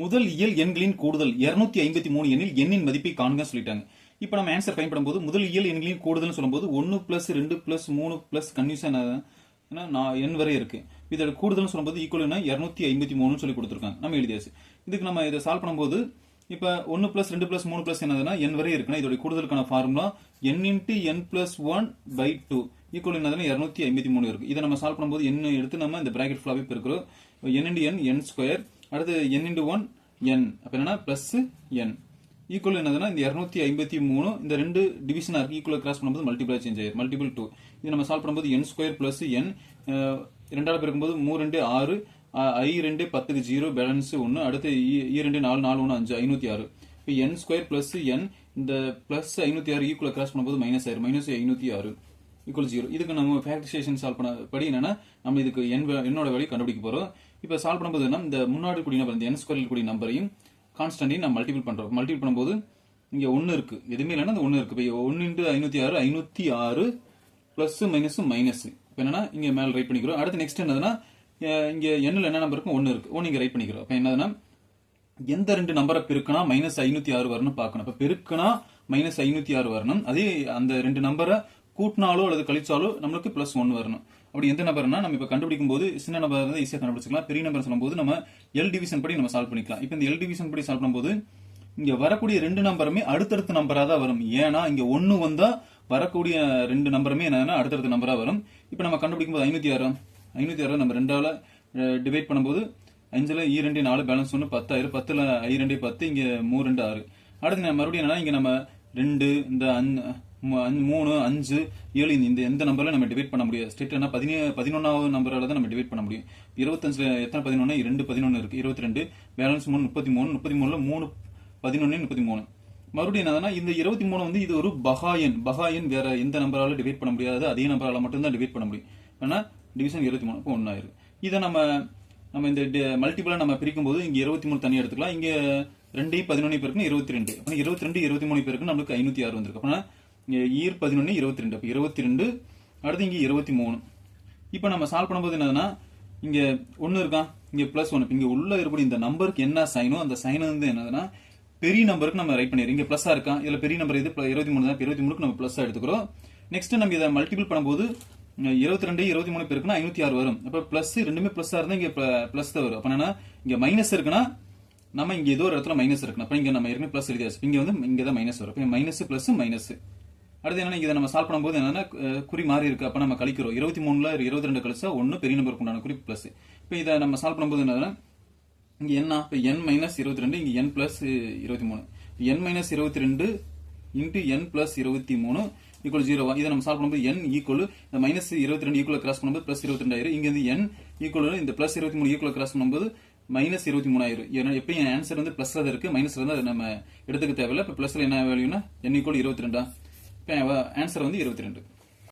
முதல் இயல் எண்களின் கூடுதல் 253 ஐம்பத்தி மூணு எண்ணில் எண்ணின் மதிப்பை காணுங்க சொல்லிட்டாங்க. இப்போ நம்ம ஆன்சர் பயன்படும் போது முதல் இயல் எண்களின் கூடுதல்னு சொல்லும்போது ஒன்று பிளஸ் ரெண்டு பிளஸ் மூணு பிளஸ் கன்யூஷன் ஏன்னா நான் எண் வரை இருக்கு. இதோட கூடுதல்னு சொல்லும்போது ஈக்குவல்னா இரநூத்தி ஐம்பத்தி மூணுன்னு சொல்லி கொடுத்துருக்காங்க. நம்ம எழுதியாச்சு இதுக்கு நம்ம இதை சால்வ் பண்ணும்போது இப்போ ஒன்று பிளஸ் ரெண்டு பிளஸ் மூணு பிளஸ் என்னதுன்னா என் வரை இருக்குன்னா இதோட கூடுதலுக்கான formula n into n plus one by two equal என்னதுன்னா இரநூத்தி ஐம்பத்தி மூணு இருக்கு. இதை நம்ம சால்வ் பண்ணும்போது என்ன எடுத்து நம்ம இந்த பிராக்கெட் ஃபுல்லாகவே பெருக்கிறோம். என் இன்ட்டு என் என் ஸ்கொயர் அடுத்து என் இன்டு ஒன் என் அப்போ என்னன்னா பிளஸ் என் ஈக்குவல் என்னதுன்னா இந்த இரநூத்தி ஐம்பத்தி மூணு இந்த ரெண்டு டிவிஷனாக இருக்குது ஈக்குவல் கிராஸ் பண்ணும்போது மல்டிபிளாக சேஞ்ச் ஆயிரும். மல்டிபிள் டூ இது நம்ம சால்வ் பண்ணும்போது என் ஸ்கொயர் பிளஸ் என் ரெண்டாவது பிறக்கும்போது மூ ரெண்டு ஆறு ஐ ரெண்டு பத்துக்கு ஜீரோ பேலன்ஸ் ஒன்று அடுத்து இ- ரெண்டு நாலு நாலு ஒன்று அஞ்சு ஐநூற்றி ஆறு. இப்போ என் ஸ்கொயர் பிளஸ் என் இந்த பிளஸ் ஐநூற்றி ஆறு ஈக்குவல் கிராஸ் பண்ணும்போது மைனஸ் ஆயிரும். மைனஸ் ஐநூற்றி ஆறு. ஈக்குவல் ஜீரோ இதுக்கு நம்ம ஃபேக்டரைசேஷன் சால்வ் பண்ண படி என்னன்னா நம்ம இதுக்கு என் என்னோட வேலையை கண்டுபிடிக்க போறோம். இப்போ சால்வ் பண்ணும்போது என்ன? இந்த முன்னாடி கூடிய நம்பர் இந்த என் ஸ்கொயரில் கூடிய நம்பரையும் கான்ஸ்டன்டையும் நம்ம மல்டிபிள் பண்றோம். மல்டிபிள் பண்ணும்போது இங்கே ஒன்று இருக்கு. எதுவுமே இல்லைன்னா அந்த ஒன்று இருக்கு. இப்போ ஒன்று இன்ட்டு ஐநூத்தி ஆறு ஐநூத்தி ஆறு பிளஸ் மைனஸ் மைனஸ் இப்போ என்னன்னா இங்கே மேல ரைட் பண்ணிக்கிறோம். அடுத்து நெக்ஸ்ட் என்னதுன்னா இங்கே எண்ணில் என்ன நம்பர் இருக்கும் ஒன்று இருக்கு. ஒன்று இங்கே ரைட் பண்ணிக்கிறோம். இப்போ என்னதுன்னா எந்த ரெண்டு நம்பரை பெருக்கினா மைனஸ் ஐநூத்தி ஆறு வரணும் பார்க்கணும். இப்போ பெருக்கினா மைனஸ் ஐநூத்தி ஆறு வரணும். அதே அந்த ரெண்டு நம்பரை கூட்டினாலோ அல்லது கழிச்சாலோ நம்மளுக்கு பிளஸ் ஒன் வரணும். அப்படி எந்த நம்பர்னா நம்ம இப்ப கண்டுபிடிக்கும் போது சின்ன நம்பர் இருந்தால் ஈஸியாக கண்டுபிடிச்சிக்கலாம். பெரிய நம்பர் சொல்லும்போது நம்ம எல் டிவிஷன் படி நம்ம சால்வ் பண்ணிக்கலாம். இப்போ இந்த எல் டிவிஷன் படி சால்வ் பண்ணும்போது இங்க வரக்கூடிய ரெண்டு நம்பருமே அடுத்தடுத்த நம்பரா தான் வரும். ஏன்னா இங்க ஒன்னு வந்தா வரக்கூடிய ரெண்டு நம்பருமே என்னன்னா அடுத்தடுத்த நம்பரா வரும். இப்போ நம்ம கண்டுபிடிக்கும் போது ஐநூத்தி ஆறு. ஐநூத்தி ஆறு நம்ம ரெண்டால டிவைட் பண்ணும்போது அஞ்சுல ஈ e ரெண்டு நாலு பேலன்ஸ் ஒன்று பத்தாயிரம் பத்துல ஐ ரெண்டு பத்து இங்க மூ ரெண்டு ஆறு. அடுத்து மறுபடியும் என்னன்னா இங்க நம்ம ரெண்டு இந்த அஞ்சு- மூணு அஞ்சு ஏழு இந்த- எந்த நம்பர்ல நம்ம டிவைட் பண்ண முடியாது. ஸ்டேட்னா பதினே பதினொன்னாவது நம்பரால தான் நம்ம டிவைட் பண்ண முடியும். இருபத்தஞ்சு எத்தனை பதினொன்று ரெண்டு பதினொன்று இருக்கு. இருபத்தி ரெண்டு பேலன்ஸ் மூணு முப்பத்தி மூணு முப்பத்தி மூணுல மூணு பதினொன்று முப்பத்தி மூணு மறுபடியும் என்னதுன்னா இந்த இருபத்தி மூணு வந்து இது ஒரு பகாயன் பகாயன் வேற எந்த நம்பரால டிவைட் பண்ண முடியாது. அதே நம்பரால மட்டும்தான் டிவைட் பண்ண முடியும். ஏன்னா டிவிஷன் இருபத்தி மூணு ஒன்னாயிரு இதை நம்ம நம்ம இந்த மல்டிபிளா நம்ம பிரிக்கும் போது இங்க இருபத்தி மூணு தனியாக எடுத்துக்கலாம். இங்க ரெண்டையும் பதினொன்று பேருக்கு இருபத்தி ரெண்டு இருபத்தி ரெண்டு இருபத்தி மூணு பேருக்கு நம்மளுக்கு ஐநூத்தி ஆறு வந்திருக்கு. அப்படின்னா ஈர் பதினொன்று இருபத்தி ரெண்டு அப்போ இருபத்தி ரெண்டு அடுத்து இங்கே இருபத்தி மூணு இப்போ நம்ம சால்வ் பண்ணும்போது என்னதுன்னா இங்கே ஒன்று இருக்கான் இங்கே ப்ளஸ் ஒன் இப்போ இங்கே உள்ளே இருக்கக்கூடிய இந்த நம்பருக்கு என்ன சைனோ அந்த சைன் வந்து என்னதுன்னா பெரிய நம்பருக்கு நம்ம ரைட் பண்ணிடுறோம். இங்கே ப்ளஸ்ஸாக இருக்கான் இதில் பெரிய நம்பர் இது இருபத்தி மூணு தான். இருபத்தி மூணுக்கு நம்ம ப்ளஸ்ஸாக எடுத்துக்கிறோம். நெக்ஸ்ட் நம்ம இதை மல்டிபிள் பண்ணும்போது இருபத்தி ரெண்டு இருபத்தி மூணு பேருக்குன்னா ஐநூத்தி ஆறு வரும். அப்போ ப்ளஸ் ரெண்டுமே ப்ளஸ்ஸாக இருந்தால் இங்கே ப்ளஸ் தான் வரும். அப்போ என்னன்னா இங்கே மைனஸ் இருக்குன்னா நம்ம இங்கே ஏதோ ஒரு இடத்துல மைனஸ் இருக்கணும் அப்போ இங்கே நம்ம ஏற்கனவே ப்ளஸ் எழுதியாச்சு. இங்கே வந்து இங்கே தான் மைனஸ் வரும் மைனஸ் ப்ளஸ் மைனஸ் அடுத்து என்னன்னா இதை நம்ம சால்வ் பண்ணும்போது என்னன்னா குறி மாறி இருக்கு. அப்ப நம்ம கழிக்கிறோம். இருபத்தி மூணுல இருபத்தி ரெண்டு கழிச்சா ஒன்னு பெரிய நம்பருக்கு உண்டான குறி பிளஸ் இப்போ இதை நம்ம சால்வ் பண்ணும்போது என்னன்னா இங்க என்ன இப்போ என் மைனஸ் இருபத்தி ரெண்டு இங்க என் பிளஸ் இருபத்தி மூணு. என் மைனஸ் இருபத்தி ரெண்டு இன்டு என் பிளஸ் இருபத்தி மூணு ஈக்குவல் ஜீரோவா இதை நம்ம சால்வ் பண்ணும்போது என் ஈக்குவல் இந்த மைனஸ் இருபத்தி ரெண்டு ஈக்குவல் கிராஸ் பண்ணும்போது பிளஸ் இருபத்தி ரெண்டாயிரம் இங்க இருந்து n ஈக்குவல் இந்த பிளஸ் இருபத்தி மூணு ஈக்குவல் கிராஸ் பண்ணும்போது மைனஸ் இருபத்தி மூணாயிரம் ஏன்னா எப்பயும் ஆன்சர் வந்து பிளஸ்ல தான் இருக்கு. மைனஸ்ல இருந்து அதை நம்ம எடுத்துக்க தேவையில்லை. இப்போ பிளஸ்ல என்ன வேல்யூனா என் ஈக்குவல் இருபத்தி ரெண்டா? ஆன்சர் வந்து இருபத்தி ரெண்டு.